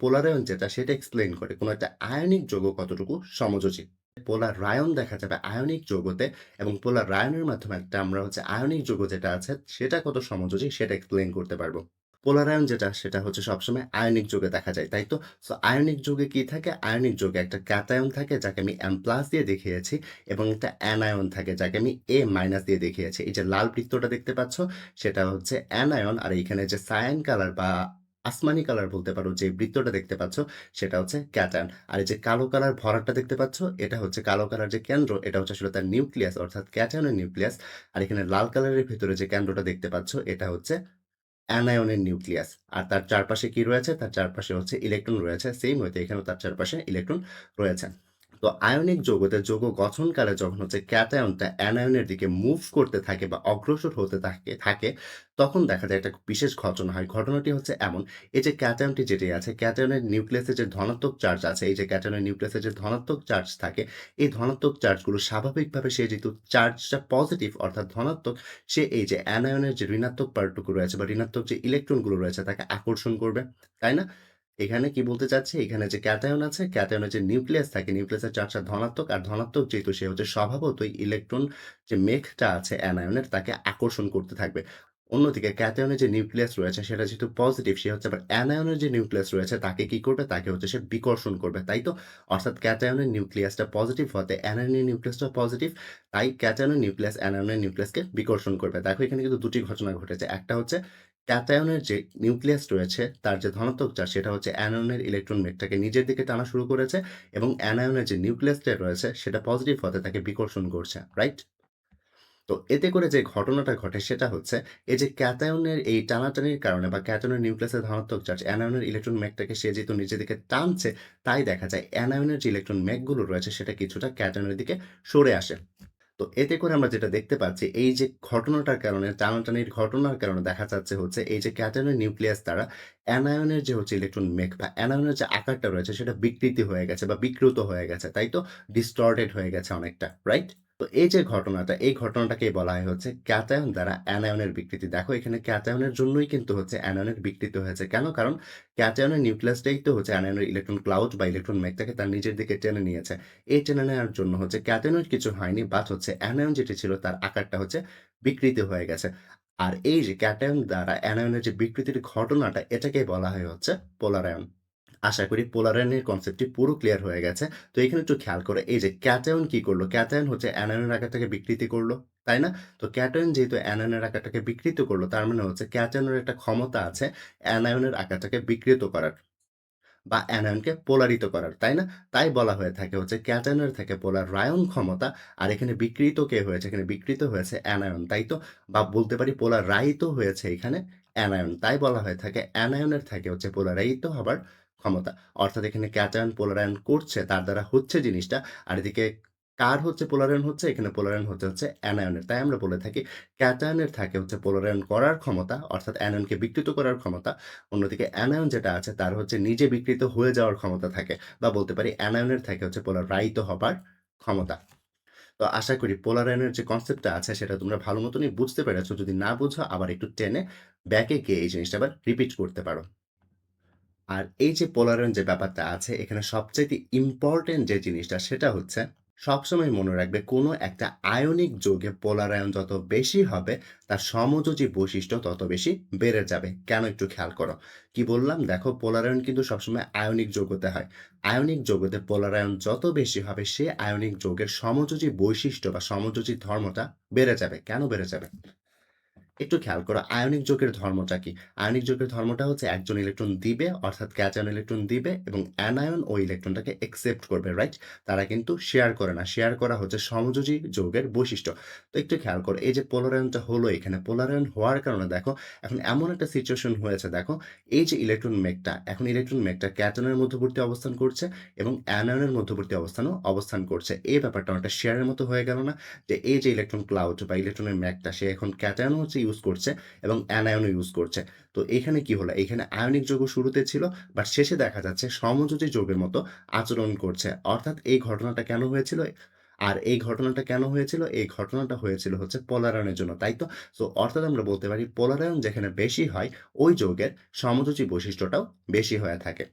পোলারায়ন যেটা সেটা এক্সপ্লেন করে কোনো একটা আয়নিক যৌগ কতটুকু সমযোজী। পোলার রায়ন দেখা যাবে আয়নিক যৌগতে এবং পোলার রায়নের মাধ্যমে একটা আমরা হচ্ছে আয়নিক যৌগ যেটা আছে সেটা কত সমযোজী সেটা এক্সপ্লেন করতে পারব। পোলারায়ন যেটা সেটা হচ্ছে সবসময় আয়নিক যৌগে দেখা যায়, তাই তো? সো আয়নিক যৌগে কি থাকে? আয়নিক যৌগে একটা ক্যাটায়ন থাকে যাকে আমি M+ দিয়ে দেখিয়েছি এবং একটা অ্যানায়ন থাকে যাকে আমি এ মাইনাস দিয়ে দেখিয়েছি। এই যে লাল বৃত্তটা দেখতে পাচ্ছ সেটা হচ্ছে অ্যানায়ন আর এইখানে যে সায়ান কালার বা আসমানি কালার বলতে পারো, যে বৃত্তটা দেখতে পাচ্ছ, সেটা হচ্ছে ক্যাটান আর এই যে কালো কালার ভরাটটা দেখতে পাচ্ছ, এটা হচ্ছে কালো কালার যে কেন্দ্র, এটা হচ্ছে আসলে তার নিউক্লিয়াস, অর্থাৎ ক্যাটায়নের নিউক্লিয়াস। আর এখানে লাল কালারের ভিতরে যে কেন্দ্রটা দেখতে পাচ্ছ, এটা হচ্ছে অ্যানায়নের নিউক্লিয়াস। আর তার চারপাশে কি রয়েছে? তার চারপাশে হচ্ছে ইলেকট্রন রয়েছে। সেম হয়তো এখানেও তার চারপাশে ইলেকট্রন রয়েছে। তো আয়নিক যৌগতে যৌগ গঠনকালে যখন হচ্ছে ক্যাটায়নটা অ্যানায়নের দিকে মুভ করতে থাকে বা অগ্রসর হতে থাকে থাকে তখন দেখা যায় একটা বিশেষ ঘটনা হয়। ঘটনাটি হচ্ছে এমন, এই যে ক্যাটায়নটি যেটি আছে ক্যাটায়নের নিউক্লিয়াসে যে ধনাত্মক চার্জ আছে, এই যে ক্যাটায়নের নিউক্লিয়াসে যে ধনাত্মক চার্জ থাকে, এই ধনাত্মক চার্জগুলো স্বাভাবিকভাবে সে যেহেতু চার্জটা পজিটিভ অর্থাৎ ধনাত্মক, সে এই যে অ্যানায়নের যে ঋণাত্মক পার্টটুকু রয়েছে বা ঋণাত্মক যে ইলেকট্রনগুলো রয়েছে তাকে আকর্ষণ করবে। তাই না? এখানে কি বলতে চাচ্ছি? এখানে যে ক্যাটায়ন আছে, ক্যাটায়নের যে নিউক্লিয়াস থাকে, নিউক্লিয়াসের চার্জটা ধনাত্মক আর ধনাত্মক যেহেতু সে হচ্ছে স্বভাবতই ইলেকট্রন যে মেঘটা আছে অ্যানায়নের তাকে আকর্ষণ করতে থাকবে। অন্যদিকে ক্যাটায়নের যে নিউক্লিয়াস রয়েছে সেটা যেহেতু পজিটিভ সে হচ্ছে আবার অ্যানায়নের যে নিউক্লিয়াস রয়েছে তাকে কি করবে? তাকে হচ্ছে সে বিকর্ষণ করবে। তাই তো? অর্থাৎ ক্যাটায়নের নিউক্লিয়াসটা পজিটিভ হতে অ্যানায়নের নিউক্লিয়াসটা পজিটিভ। তাই ক্যাটায়নের নিউক্লিয়াস অ্যানায়নের নিউক্লিয়াসকে বিকর্ষণ করবে। দেখো এখানে কিন্তু দুটি ঘটনা ঘটেছে। একটা হচ্ছে ক্যাটায়নের যে নিউক্লিয়াস রয়েছে, তার যে ধনাত্মক চার্জ সেটা হচ্ছে অ্যানায়নের ইলেকট্রন মেঘটাকে নিজের দিকে টানা শুরু করেছে এবং অ্যানায়নের যে নিউক্লিয়াসটা রয়েছে, সেটা পজিটিভ হতে তাকে বিকর্ষণ করছে। রাইট? তো এতে করে যে ঘটনাটা ঘটে, সেটা হচ্ছে এই যে ক্যাটায়নের এই টানাটানির কারণে বা ক্যাটায়নের নিউক্লিয়াসের ধনাত্মক চার্জ অ্যানায়নের ইলেকট্রন মেঘটাকে সে যেহেতু নিজের দিকে টানছে, তাই দেখা যায় অ্যানায়নের যে ইলেকট্রন মেঘগুলো রয়েছে, সেটা কিছুটা ক্যাটায়নের দিকে সরে আসে। তো এতে করে আমরা যেটা দেখতে পাচ্ছি, এই যে ঘটনাটার কারণে, টানাটানির ঘটনার কারণে দেখা যাচ্ছে হচ্ছে এই যে ক্যাটায়নের নিউক্লিয়াস দ্বারা অ্যানায়নের যে হচ্ছে ইলেকট্রন মেঘ বা অ্যানায়নের যে আকারটা রয়েছে সেটা বিকৃতি হয়ে গেছে বা বিকৃত হয়ে গেছে। তাই তো? ডিস্টর্টেড হয়ে গেছে অনেকটা। রাইট? তো এই যে ঘটনাটা, এই ঘটনাটাকেই বলা হয় হচ্ছে ক্যাটায়ন দ্বারা অ্যানায়নের বিকৃতি। দেখো এখানে ক্যাটায়নের জন্যই কিন্তু হচ্ছে অ্যানায়নের বিকৃতি হয়েছে। কেন? কারণ ক্যাটায়নের নিউক্লিয়াসটাই তো হচ্ছে অ্যানায়নের ইলেকট্রন ক্লাউড বা ইলেকট্রন মেঘটাকে তার নিজের দিকে টেনে নিয়েছে। এই টেনে নেওয়ার জন্য হচ্ছে ক্যাটায়নের কিছু হয়নি বাট হচ্ছে অ্যানায়ন যেটি ছিল তার আকারটা হচ্ছে বিকৃত হয়ে গেছে। আর এই যে ক্যাটায়ন দ্বারা অ্যানায়নের যে বিকৃতির ঘটনাটা এটাকেই বলা হয় হচ্ছে পোলারায়ন। আশা করি পোলারায়নের কনসেপ্টটি পুরো ক্লিয়ার হয়ে গেছে। তো এখানে একটু খেয়াল করো, এই যে ক্যাটায়ন কি করল? ক্যাটায়ন হচ্ছে অ্যানায়নের আকারটাকে বিকৃতি করল। তাই না? তো ক্যাটায়ন যেহেতু অ্যানায়নের আকারটাকে বিকৃত করল, তার মানে হচ্ছে ক্যাটায়নের একটা ক্ষমতা আছে অ্যানায়নের আকারটাকে বিকৃত করার বা অ্যানায়নকে পোলারিত করার। তাই না? তাই বলা হয়ে থাকে হচ্ছে ক্যাটায়নের থেকে পোলার রায়ন ক্ষমতা, আর এখানে বিকৃত কে হয়েছে? এখানে বিকৃত হয়েছে অ্যানায়ন। তাই তো? বা বলতে পারি পোলারাইত হয়েছে এখানে অ্যানায়ন। তাই বলা হয়ে থাকে অ্যানায়নের থেকে হচ্ছে পোলারাইত হবার ক্ষমতা। অর্থাৎ এখানে ক্যাটায়ন পোলারায়ন করছে, তার দ্বারা হচ্ছে জিনিসটা। আর এদিকে কার হচ্ছে পোলারায়ন হচ্ছে? এখানে পোলারায়ন হচ্ছে হচ্ছে অ্যানায়নের। তাই আমরা বলে থাকি ক্যাটায়নের থাকে হচ্ছে পোলারায়ন করার ক্ষমতা অর্থাৎ অ্যানায়নকে বিকৃত করার ক্ষমতা। অন্যদিকে অ্যানায়ন যেটা আছে তার হচ্ছে নিজে বিকৃত হয়ে যাওয়ার ক্ষমতা থাকে। বা বলতে পারি অ্যানায়নের থাকে হচ্ছে পোলারাইত হবার ক্ষমতা। তো আশা করি পোলারায়নের যে কনসেপ্টটা আছে সেটা তোমরা ভালো মতনই বুঝতে পেরেছ যদি না বুঝো আবার একটু টেনে ব্যাকে গিয়ে এই জিনিসটা আবার রিপিট করতে পারো। আর এই যে পোলারায়ন যে ব্যাপারটা আছে, এখানে সবচাইতে ইম্পোর্টেন্ট যে জিনিসটা, সেটা হচ্ছে সবসময় মনে রাখবে কোনো একটা আয়নিক যৌগে পোলারায়ন যত বেশি হবে, তার সমযোজী বৈশিষ্ট্য তত বেশি বেড়ে যাবে। কেন একটু খেয়াল করো। কি বললাম? দেখো পোলারায়ন কিন্তু সবসময় আয়নিক যৌগতে হয়। আয়নিক যৌগতে পোলারায়ন যত বেশি হবে, সে আয়নিক যৌগের সমযোজী বৈশিষ্ট্য বা সমযোজী ধর্মটা বেড়ে যাবে। কেন বেড়ে যাবে? একটু খেয়াল করো আয়নিক যৌগের ধর্মটা কি? আয়নিক যৌগের ধর্মটা হচ্ছে একজন ইলেকট্রন দিবে অর্থাৎ ক্যাটায়ন ইলেকট্রন দিবে এবং অ্যানায়ন ওই ইলেকট্রনটাকে অ্যাকসেপ্ট করবে, রাইট? তারা কিন্তু শেয়ার করে না। শেয়ার করা হচ্ছে সমযোজী যৌগের বৈশিষ্ট্য। তো একটু খেয়াল করো এই যে পোলারায়নটা হলো এখানে, পোলারায়ন হওয়ার কারণে দেখো এখন এমন একটা সিচুয়েশন হয়েছে দেখো এই যে ইলেকট্রন মেঘটা, এখন ইলেকট্রন মেঘটা ক্যাটায়নের মধ্যবর্তী অবস্থান করছে এবং অ্যানায়নের মধ্যবর্তী অবস্থানও অবস্থান করছে। এই ব্যাপারটা অনেকটা শেয়ারের মতো হয়ে গেল না? যে এই যে ইলেকট্রন ক্লাউড বা ইলেকট্রনের মেঘটা সে এখন ক্যাটায়নও হচ্ছে ইউজ করছে এবং অ্যানায়নও ইউজ করছে। তো এখানে কি হলো? এখানে আয়নিক যৌগ শুরুতে ছিল বাট শেষে দেখা যাচ্ছে সমযোজী যৌগের মতো আচরণ করছে। অর্থাৎ এই ঘটনাটা কেন হয়েছিল? আর এই ঘটনাটা কেন হয়েছিল? এই ঘটনাটা হয়েছিল হচ্ছে পোলারায়নের জন্য। তাই তো? সো অর্থাৎ আমরা বলতে পারি পোলারায়ন যেখানে বেশি হয়, ওই যৌগের সমযোজী বৈশিষ্ট্যটাও বেশি হয়ে থাকে।